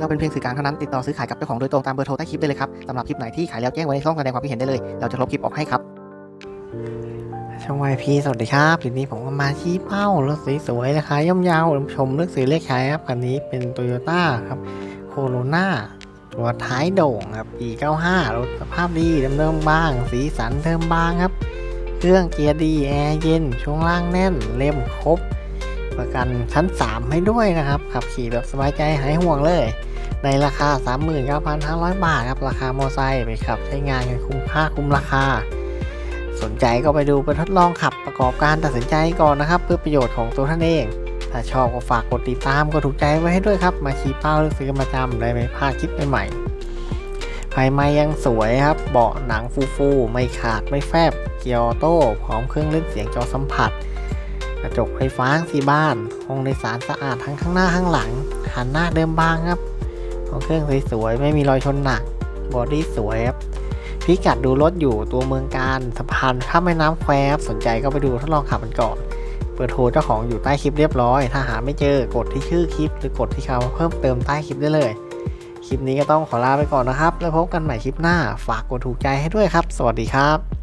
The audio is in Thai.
เราเป็นเพียงสื่อกลางเท่านั้นติดต่อซื้อขายกับเจ้าของโดยตรงตามเบอร์โทรใต้คลิปได้เลยครับสำหรับคลิปไหนที่ขายแล้วแจ้งไว้ในช่องแสดงความคิดเห็นได้เลย เราจะลบคลิปออกให้ครับช่องวายพีสวัสดีครับทีนี้ผมก็มาชี้เป้ารถสวยๆราคาย่อมเยาวชมเลือกซื้อเลขขายครับคันนี้เป็นโตโยต้าครับโคโรนาตัวท้ายโด่งครับปี95 รถสภาพดีเดิมๆบ้าง สีสันเทิมบางครับ เครื่องเกียร์ดีแอร์เย็น ช่วงล่างแน่น เล่มครบ ประกันชั้น 3 ให้ด้วยนะครับ ขับขี่แบบสบายใจหายห่วงเลย ในราคา 39,500 บาทครับ ราคาโมไซค์ไปขับใช้งานกันคุ้มค่าคุ้มราคา สนใจก็ไปดูไปทดลองขับประกอบการตัดสินใจก่อนนะครับ เพื่อประโยชน์ของตัวท่านเอง ถ้าชอบก็ฝากกดติดตามกดถูกใจไว้ให้ด้วยครับ มาชี้เป้าเลือกซื้อกันประจำได้ไม่พลาดคลิปใหม่ๆภายในยังสวยครับ เบาะหนังฟูๆไม่ขาดไม่แฟบ เกียร์ออโต้พร้อมเครื่องเล่นเสียงจอสัมผัสกระจกไฟฟ้าสีบ้าน ห้องโดยสารสะอาดทั้งข้างหน้าข้างหลังหันหน้าเดิมบางครับ ห้องเครื่องสวยๆ ไม่มีรอยชนหนัก บอดี้สวยครับ พิกัดดูรถอยู่ตัวเมืองการสะพานข้ามแม่น้ำแควบสนใจก็ไปดูทดลองขับมันก่อน เปิดโทรเจ้าของอยู่ใต้คลิปเรียบร้อย ถ้าหาไม่เจอกดที่ชื่อคลิป หรือกดที่คำเพิ่มเติมใต้คลิปได้เลย คลิปนี้ก็ต้องขอลาไปก่อนนะครับ แล้วพบกันใหม่คลิปหน้า ฝากกดถูกใจให้ด้วยครับ สวัสดีครับ